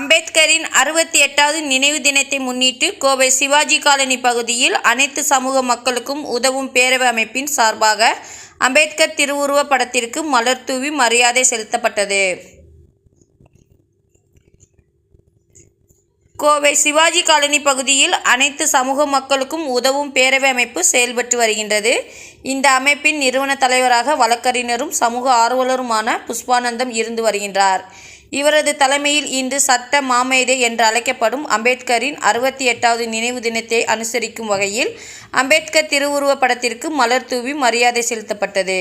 அம்பேத்கரின் அறுபத்தி எட்டாவது நினைவு தினத்தை முன்னிட்டு கோவை சிவாஜி காலனி பகுதியில் அனைத்து சமூக மக்களுக்கும் உதவும் பேரவை அமைப்பின் சார்பாக அம்பேத்கர் திருவுருவப் படத்திற்கு மலர் தூவி மரியாதை செலுத்தப்பட்டது. கோவை சிவாஜி காலனி பகுதியில் அனைத்து சமூக மக்களுக்கும் உதவும் பேரவை அமைப்பு செயல்பட்டு வருகின்றது. இந்த அமைப்பின் நிறுவன தலைவராக வழக்கறிஞரும் சமூக ஆர்வலருமான புஷ்பானந்தம் இருந்து வருகின்றார். இவரது தலைமையில் இன்று சட்ட மாமேதை என்று அழைக்கப்படும் அம்பேத்கரின் அறுபத்தி எட்டாவது நினைவு தினத்தை அனுசரிக்கும் வகையில் அம்பேத்கர் திருவுருவப் படத்திற்கு மலர் தூவி மரியாதை செலுத்தப்பட்டது.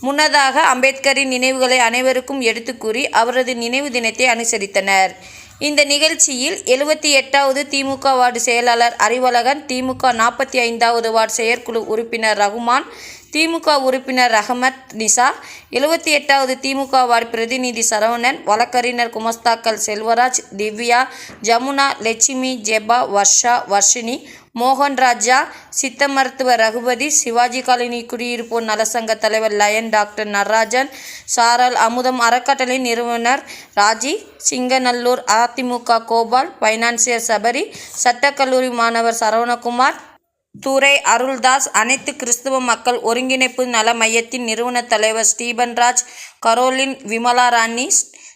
முன்னதாக அம்பேத்கரின் நினைவுகளை அனைவருக்கும் எடுத்துக்கூறி அவரது நினைவு தினத்தை அனுசரித்தனர். இந்த நிகழ்ச்சியில் எழுபத்தி எட்டாவது திமுக வார்டு செயலாளர் அறிவழகன் திமுக நாற்பத்தி ஐந்தாவது வார்டு செயற்குழு உறுப்பினர் ரகுமான் திமுக உறுப்பினர் ரஹமத் நிசா எழுபத்தி எட்டாவது திமுக வார்டு பிரதிநிதி சரவணன் வழக்கறிஞர் குமஸ்தாக்கள் செல்வராஜ் திவ்யா ஜமுனா லட்சுமி ஜெபா வர்ஷா வர்ஷினி மோகன் ராஜா சித்த மருத்துவர் ரகுபதி சிவாஜி காலனி குடியிருப்போர் நலசங்க தலைவர் லயன் டாக்டர் நடராஜன் சாரல் அமுதம் அறக்கட்டளை நிறுவனர் ராஜி சிங்கநல்லூர் அதிமுக கோபால் பைனான்சியர் சபரி சட்டக்கல்லூரி மாணவர் சரவணகுமார் துரை அருள்தாஸ் அனைத்து கிறிஸ்துவ மக்கள் ஒருங்கிணைப்பு நல மையத்தின் நிறுவன தலைவர் ஸ்டீபன்ராஜ் கரோலின் விமலா ராணி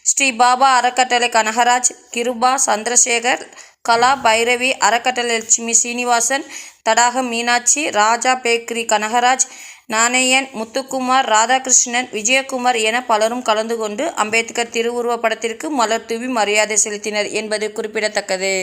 ஸ்ரீ பாபா அறக்கட்டளை கனகராஜ் கிருபா சந்திரசேகர் கலா பைரவி அறக்கட்டளட்சுமி சீனிவாசன் தடாகம் மீனாட்சி ராஜா பேக்கரி கனகராஜ் நாணயன் முத்துக்குமார் ராதாகிருஷ்ணன் விஜயகுமார் என பலரும் கலந்து கொண்டு அம்பேத்கர் திருவுருவ படத்திற்கு மலர் தூவி மரியாதை செலுத்தினர் என்பது குறிப்பிடத்தக்கது.